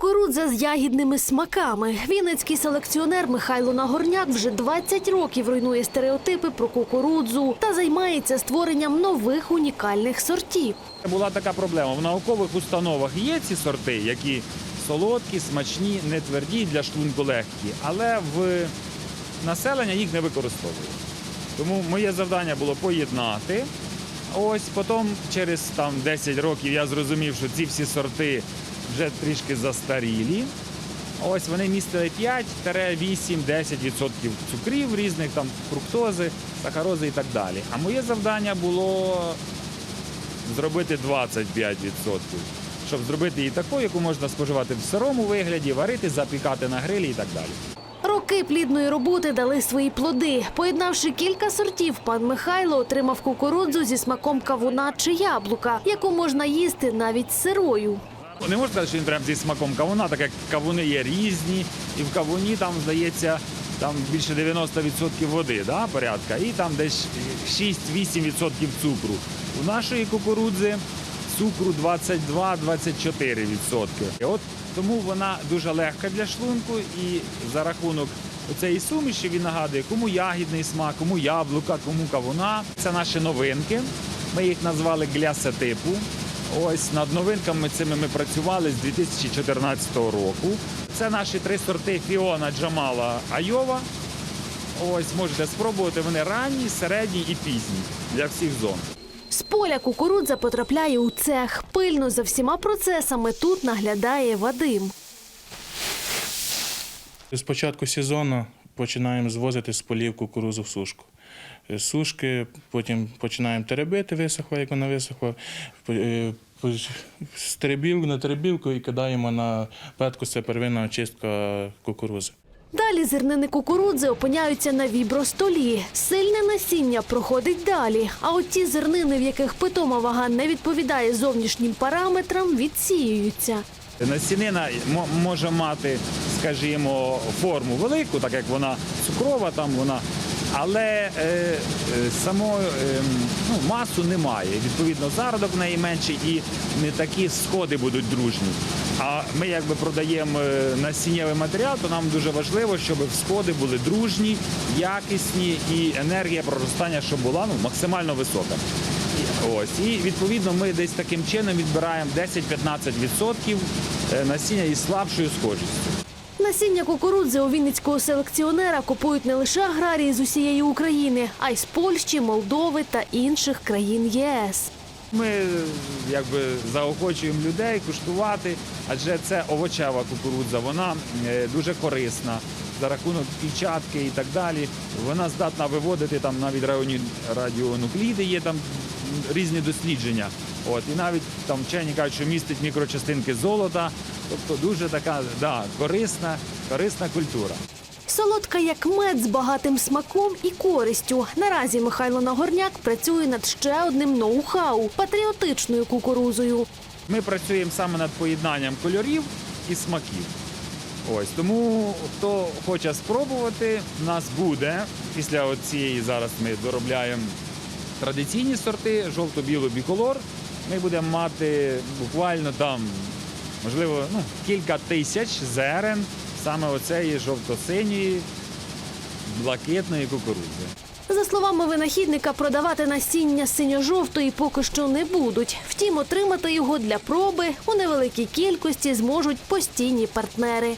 Кукурудза з ягідними смаками. Вінницький селекціонер Михайло Нагорняк вже 20 років руйнує стереотипи про кукурудзу та займається створенням нових унікальних сортів. Була така проблема. В наукових установах є ці сорти, які солодкі, смачні, не тверді для шлунку легкі, але в населення їх не використовує. Тому моє завдання було поєднати. Ось потім, через там 10 років, я зрозумів, що ці всі сорти вже трішки застарілі. Ось вони містили 5-8-10% цукрів різних, там фруктози, сахарози і так далі. А моє завдання було зробити 25%, щоб зробити її такою, яку можна споживати в сирому вигляді, варити, запікати на грилі і так далі. Роки плідної роботи дали свої плоди. Поєднавши кілька сортів, пан Михайло отримав кукурудзу зі смаком кавуна чи яблука, яку можна їсти навіть сирою. Не можна сказати, що він прям зі смаком кавуна, так як кавуни є різні, і в кавуні там здається там більше 90% води, да, порядка, і там десь 6-8% цукру. У нашої кукурудзи цукру 22-24%. І От тому вона дуже легка для шлунку і за рахунок цієї суміші він нагадує, кому ягідний смак, кому яблука, кому кавуна. Це наші новинки. Ми їх назвали гляса типу. Ось над новинками цими ми працювали з 2014 року. Це наші три сорти Фіона, Джамала, Айова. Ось можете спробувати. Вони ранні, середні і пізні для всіх зон. З поля кукурудза потрапляє у цех. Пильно за всіма процесами тут наглядає Вадим. З початку сезону починаємо звозити з полів кукурузу в сушку. З Сушки, потім починаємо теребити, висохла, як вона висохла. По- е, на теребілку і кидаємо на петку, це первинна очистка кукурузи. Далі зернини кукурудзи опиняються на вібростолі. Сильне насіння проходить далі. А от ті зернини, в яких питома вага не відповідає зовнішнім параметрам, відсіюються. Насінина мо- може мати, скажімо, форму велику, так як вона цукрова, там вона, але е, само е, ну, масу немає. Відповідно, зародок в неї менший і не такі сходи будуть дружні. А ми якби продаємо е, насіннєвий матеріал, то нам дуже важливо, щоб всходи були дружні, якісні і енергія проростання, щоб була ну, максимально висока. Ось і відповідно ми десь таким чином відбираємо 10-15% е, насіння із слабшою схожістю. Насіння кукурудзи у вінницького селекціонера купують не лише аграрії з усієї України, а й з Польщі, Молдови та інших країн єС. Ми якби заохочуємо людей куштувати, адже це овочева кукурудза, вона е, дуже корисна за рахунок клітчатки і так далі. Вона здатна виводити там навіть радіонукліди, є там різні дослідження. От і навіть там вчені кажуть, що містить мікрочастинки золота. Тобто дуже така да, корисна, корисна культура. Солодка як мед з багатим смаком і користю. Наразі Михайло Нагорняк працює над ще одним ноу-хау патріотичною кукурузою. Ми працюємо саме над поєднанням кольорів і смаків. Ось тому хто хоче спробувати, в нас буде після цієї зараз ми доробляємо традиційні сорти, жовто-біло біколор. Ми будемо мати буквально там, можливо, ну, кілька тисяч зерен саме оцеї жовто-синьої, блакитної кукурудзи. За словами винахідника, продавати насіння синьо-жовтої поки що не будуть. Втім, отримати його для проби у невеликій кількості зможуть постійні партнери.